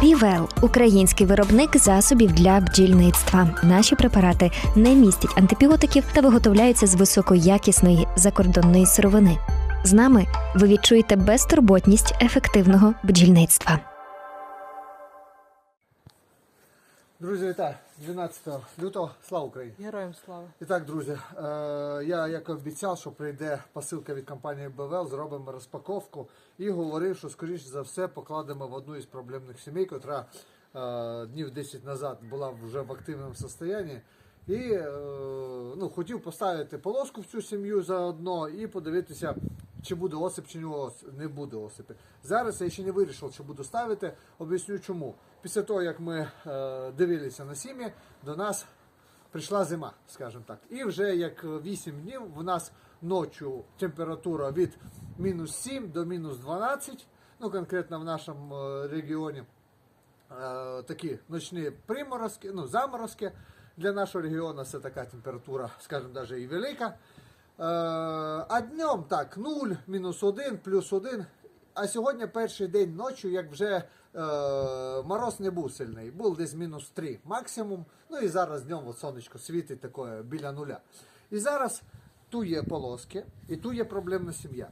Півел український виробник засобів для бджільництва. Наші препарати не містять антибіотиків та виготовляються з високоякісної закордонної сировини. З нами ви відчуєте безтурботність ефективного бджільництва. Друзі, вітаю! 12 лютого. Слава Україні! Героям слава. І так, друзі, е, я як обіцяв, що прийде посилка від компанії БВЛ, зробимо розпаковку і говорив, що скоріш за все покладемо в одну із проблемних сімей, яка е, днів 10 назад була вже в активному стані. І е, ну, хотів поставити полоску в цю сім'ю заодно і подивитися, чи буде осип, чи не буде осипи. Зараз я ще не вирішив, чи буду ставити. Об'ясню чому. Після того, як ми е, дивилися на сім'ї, до нас прийшла зима, скажімо так. І вже як 8 днів в нас ночі температура від мінус 7 до мінус 12, ну конкретно в нашому е, регіоні е, такі ночні приморозки, ну заморозки. Для нашого регіону це така температура, скажімо, навіть і велика. Е, а днем так, 0, мінус 1, плюс 1. А сьогодні перший день ночі, як вже е, мороз не був сильний, був десь мінус 3 максимум. Ну і зараз днем от сонечко світить таке біля нуля. І зараз тут є полоски, і тут є проблемна сім'я.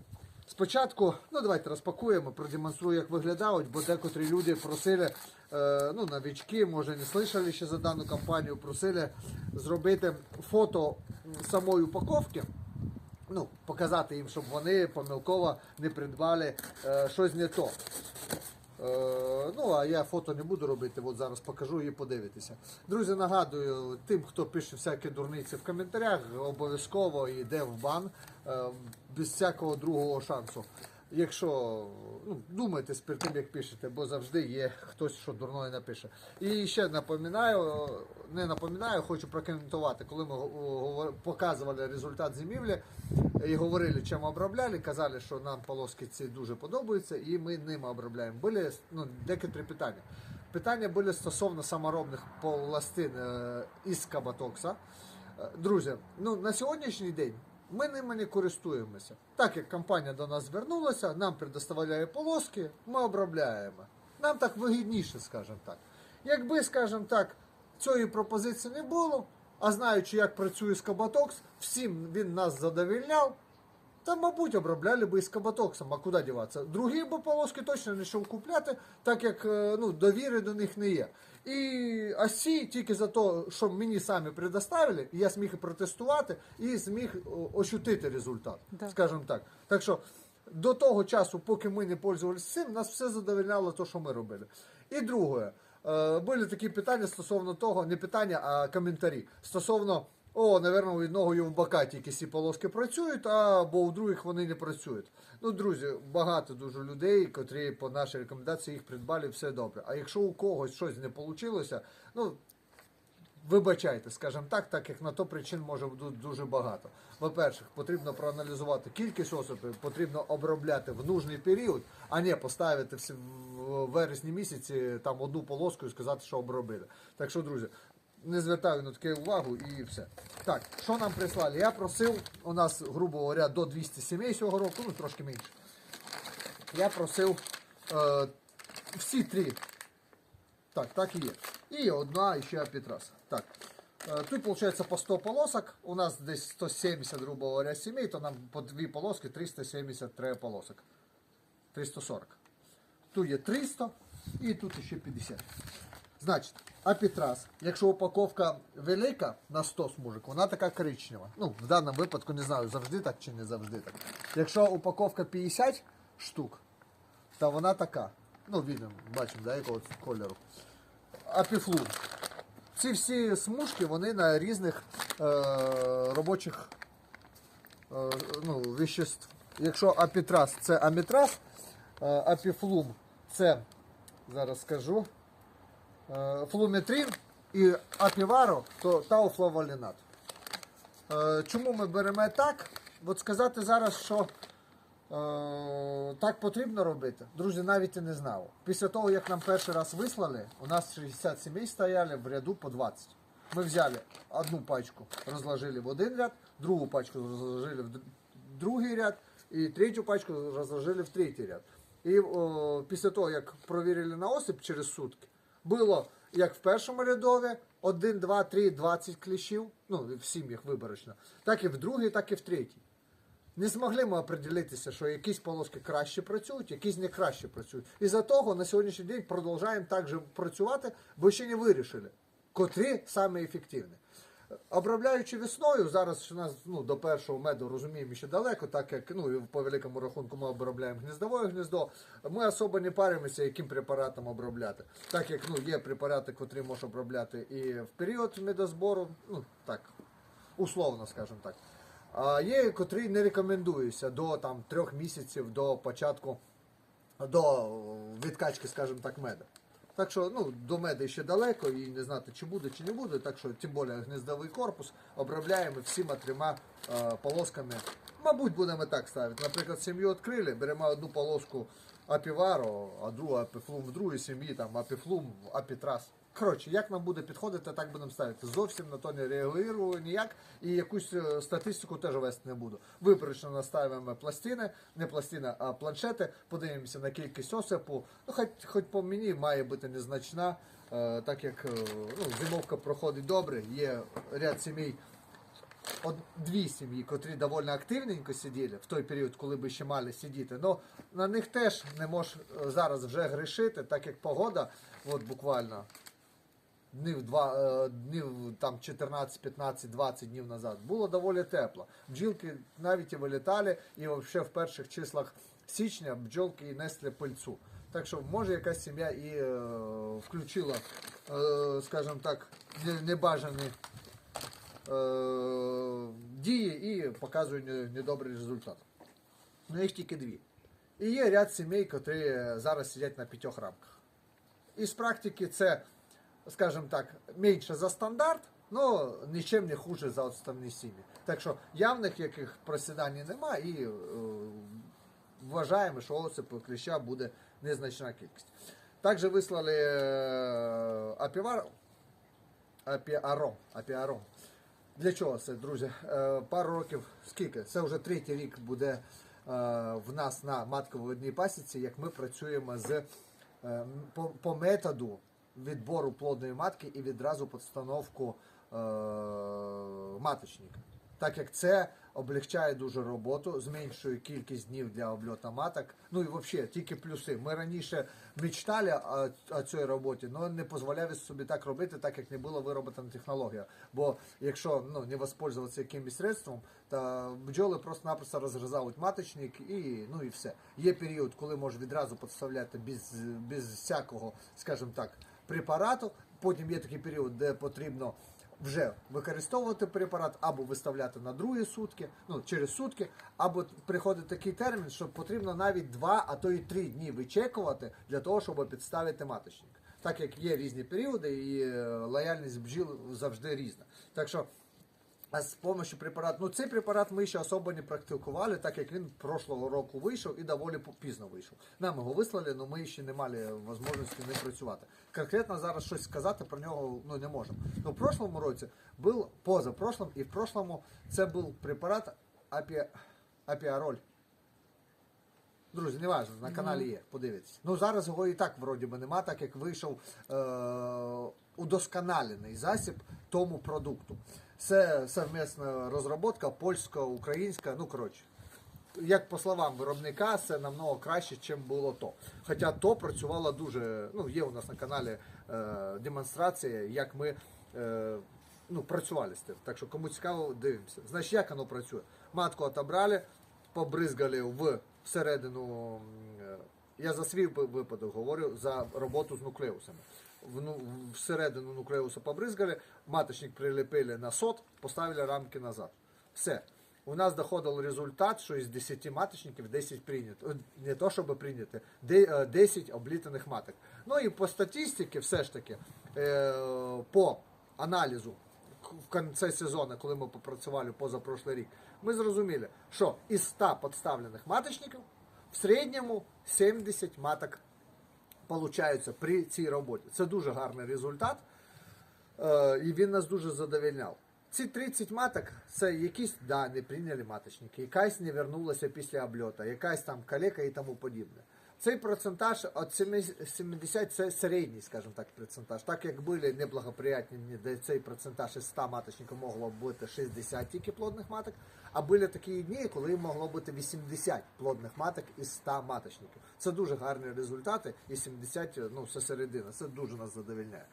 Спочатку, ну давайте розпакуємо, продемонструю, як виглядають, бо декотрі люди просили, е, ну новички, може не слышали ще за дану компанію, просили зробити фото самої упаковки. Ну, показати їм, щоб вони помилково не придбали е, щось не то. Е, ну, а я фото не буду робити, от зараз покажу і подивитися. Друзі, нагадую, тим, хто пише всякі дурниці в коментарях, обов'язково йде в бан е, без всякого другого шансу. Якщо ну, думайте перед тим, як пишете, бо завжди є хтось, що дурної напише. І ще напоминаю, не напоминаю, хочу прокоментувати, коли ми показували результат зимівлі і говорили, чим обробляли, казали, що нам полоски ці дуже подобаються, і ми ними обробляємо. Були ну, декотрі питання. Питання були стосовно саморобних пластин е, із кабатокса. Е, Друзі, ну на сьогоднішній день ми ними не користуємося. Так як компанія до нас звернулася, нам предоставляє полоски, ми обробляємо. Нам так вигідніше, скажімо так. Якби, скажімо так, цієї пропозиції не було, а знаючи, як працює скабатокс, всім він нас задовільняв, та, мабуть, обробляли би і з кабатоксом, а куди діватися? Другі б полоски точно не йшов купляти, так як е, ну, довіри до них не є. І ці тільки за те, що мені самі предоставили, я зміг і протестувати і зміг ощутити результат, Да. скажімо так. Так що до того часу, поки ми не пользувалися цим, нас все задовольняло те, що ми робили. І друге, е, були такі питання стосовно того, не питання, а коментарі. Стосовно, о, напевно, у одного бока тільки ці полоски працюють, або у других вони не працюють. Ну, друзі, багато дуже людей, котрі по нашій рекомендації їх придбали, все добре. А якщо у когось щось не вийшло, ну. Вибачайте, скажімо так, так як на то причин може бути дуже багато. По-перше, потрібно проаналізувати кількість особи, потрібно обробляти в нужний період, а не поставити в вересні місяці там одну полоску і сказати, що обробили. Так що, друзі, не звертаю на таке увагу і все. Так, що нам прислали? Я просив, у нас, грубо говоря, до 200 сімей цього року, ну трошки менше. Я просив е, всі три так, так і є. І одна ще Петрас. Так. Е, Тут виходить по 100 полосок. У нас десь 170, грубо говоря, сімей, то нам по дві полоски 373 полосок. 340. Тут є 300 і тут ще 50. Значить, апітрас, якщо упаковка велика на 100 смужок, вона така коричнева. Ну, в даному випадку не знаю, завжди так чи не завжди так. Якщо упаковка 50 штук, то вона така. Ну, видно, бачимо, да, якого кольору. Апіфлун. Ці всі смужки, вони на різних е, робочих е, ну, веществ. Якщо апітрас це амітрас, е, апіфлум це, зараз скажу, е, флуметрин і апіваро, то тауфлаволінат. Е, Чому ми беремо так? От сказати зараз, що так потрібно робити. Друзі, навіть і не знав. Після того, як нам перший раз вислали, у нас 60 сімей стояли в ряду по 20. Ми взяли одну пачку, розложили в один ряд, другу пачку розложили в другий ряд, і третю пачку розложили в третій ряд. І о, після того, як провірили на осип через сутки, було як в першому рядові 1, 2, 3, 20 кліщів, ну в сім'ях виборочно, так і в другій, так і в третій. Не змогли ми определитися, що якісь полоски краще працюють, якісь не краще працюють. І за того на сьогоднішній день продовжуємо так же працювати, бо ще не вирішили, котрі саме ефективні. Обробляючи весною, зараз у нас ну, до першого меду розуміємо ще далеко, так як ну, по великому рахунку ми обробляємо гніздове гніздо. Ми особо не паримося, яким препаратом обробляти. Так як ну, є препарати, котрі можна обробляти і в період медозбору, ну так, условно, скажімо так. А є, котрі не рекомендуються до там, трьох місяців до початку, до відкачки, скажімо так, меда. Так що ну, до меди ще далеко і не знати, чи буде, чи не буде. Так що, тим більше гнездовий корпус обробляємо всіма трьома е, полосками. Мабуть, будемо так ставити. Наприклад, сім'ю відкрили, беремо одну полоску апіваро, а другу апіфлум в другій сім'ї, там апіфлум, апітрас. Коротше, як нам буде підходити, так будемо ставити. Зовсім на то не реагую ніяк і якусь е, статистику теж вести не буду. Виборочно наставимо пластини, не пластини, а планшети. Подивимося на кількість осипу. Ну, хоч, хоч по мені має бути незначна, е, так як е, ну, зимовка проходить добре, є ряд сімей. От дві сім'ї, котрі доволі активненько сиділи в той період, коли би ще мали сидіти. Ну на них теж не можеш зараз вже грішити, так як погода, от буквально днів два е, днів там 14, 15, 20 днів назад було доволі тепло. Бджілки навіть і вилітали, і взагалі в перших числах січня бджолки і несли пильцу. Так що може якась сім'я і е, включила, е, скажімо так, небажані е, дії і показує недобрий результат. Ну їх тільки дві. І є ряд сімей, котрі зараз сидять на п'ятьох рамках. Із практики це, скажімо так, менше за стандарт, але нічим не хуже за остальні сім'ї. Так що явних яких просідань немає і е, вважаємо, що осипу кліща буде незначна кількість. Також вислали е, апівар, апіаром, апіаром. Для чого це, друзі? Е, Пару років, скільки? Це вже третій рік буде е, в нас на матководній пасіці, як ми працюємо з е, по, по методу відбору плодної матки і відразу постановку е, маточника. Так як це облегчає дуже роботу, зменшує кількість днів для обльоту маток. Ну і взагалі тільки плюси. Ми раніше мечтали о, о цій роботі, але не дозволяли собі так робити, так як не була вироблена технологія. Бо якщо ну, не воспользуватися якимось средством, то бджоли просто-напросто розгризають маточник і ну і все. Є період, коли можеш відразу підставляти без, без всякого, скажімо так, препарату. Потім є такий період, де потрібно вже використовувати препарат або виставляти на другі сутки, ну через сутки, або приходить такий термін, що потрібно навіть два, а то і три дні вичекувати для того, щоб підставити маточник. Так як є різні періоди, і е, лояльність бджіл завжди різна. Так що з допомогою препарату, ну цей препарат ми ще особо не практикували, так як він прошлого року вийшов і доволі пізно вийшов. Нам його вислали, але ми ще не мали можливості не працювати. Конкретно зараз щось сказати про нього ну, не можемо. Ну, в прошлому році був позапрошлом, і в прошлому це був препарат апі... апіароль. Друзі, не важливо, на каналі є, подивіться. Ну зараз його і так вроді би нема, так як вийшов е- удосконалений засіб тому продукту. Це совмісна розробка польсько-українська, ну коротше. Як по словам виробника, це намного краще, ніж було то. Хоча то працювало дуже. Ну, є у нас на каналі е, демонстрація, як ми е, ну, працювали з тим. Так що кому цікаво, дивимося. Значить, як воно працює? Матку отобрали, побризгали в всередину. Я за свій випадок говорю за роботу з нуклеусами. Ну, всередину нуклеуса побризгали, маточник прилепили на сот, поставили рамки назад. Все. У нас доходив результат, що із 10 маточників 10 прийнято. Е, Не то, щоб прийняти, де- е, 10 облітаних маток. Ну і по статистиці, все ж таки, е, по аналізу в кінці сезону, коли ми попрацювали позапрошлий рік, ми зрозуміли, що із 100 підставлених маточників в середньому 70 маток получається при цій роботі. Це дуже гарний результат. Е, і він нас дуже задовольняв. Ці 30 маток це якісь да, не прийняли маточники, якась не вернулася після обльота, якась там калека і тому подібне. Цей процентаж від 70 це середній, скажімо так, процентаж. Так як були неблагоприятні, де цей процентаж із 100 маточників могло бути 60 тільки плодних маток, а були такі дні, коли могло бути 80 плодних маток із 100 маточників. Це дуже гарні результати, і 70, ну, це середина, це дуже нас задовільняє.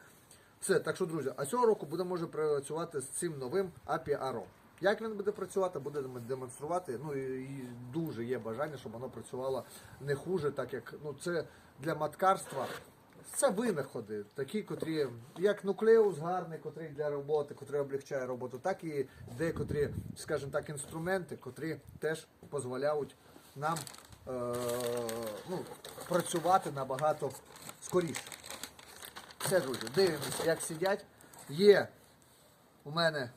Все, так що, друзі, а цього року будемо вже працювати з цим новим API-ARO. Як він буде працювати, будемо демонструвати. Ну і, і дуже є бажання, щоб воно працювало не хуже, так як ну це для маткарства. Це винаходи, такі, котрі, як нуклеус гарний, котрий для роботи, котрий облегчає роботу, так і декотрі, скажімо так, інструменти, котрі теж дозволяють нам е, ну, працювати набагато скоріше. Все, друзі, дивимося, як сидять. Є у мене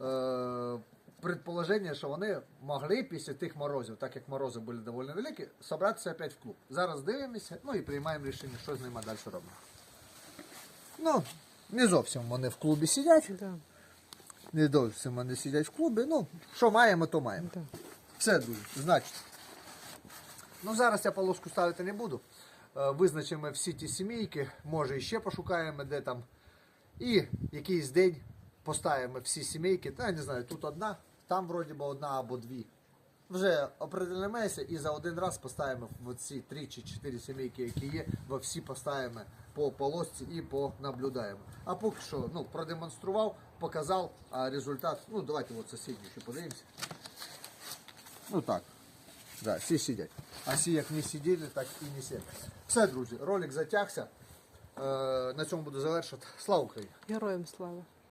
е, предположення, що вони могли після тих морозів, так як морози були доволі великі, собратися опять в клуб. Зараз дивимося, ну і приймаємо рішення, що з ними далі робимо. Ну, не зовсім вони в клубі сидять, Да, не зовсім вони сидять в клубі. Ну, що маємо, то маємо. да. Все, друзі, значить. Ну, зараз я полоску ставити не буду. Е, Визначимо всі ті сімейки, може ще пошукаємо, де там. І якийсь день поставимо всі сімейки. Та я не знаю, тут одна, там вроді би одна або дві. Вже определимося і за один раз поставимо в ці три чи чотири сімейки, які є, во всі поставимо по полосці і понаблюдаємо. А поки що ну, продемонстрував, показав, а результат, ну давайте от сусідню ще подивимося. Ну так. Да, всі сидять. А всі як не сиділи, так і не сидять. Все, друзі, ролик затягся. Е, на цьому буду завершувати. Слава Україні! Героям слава.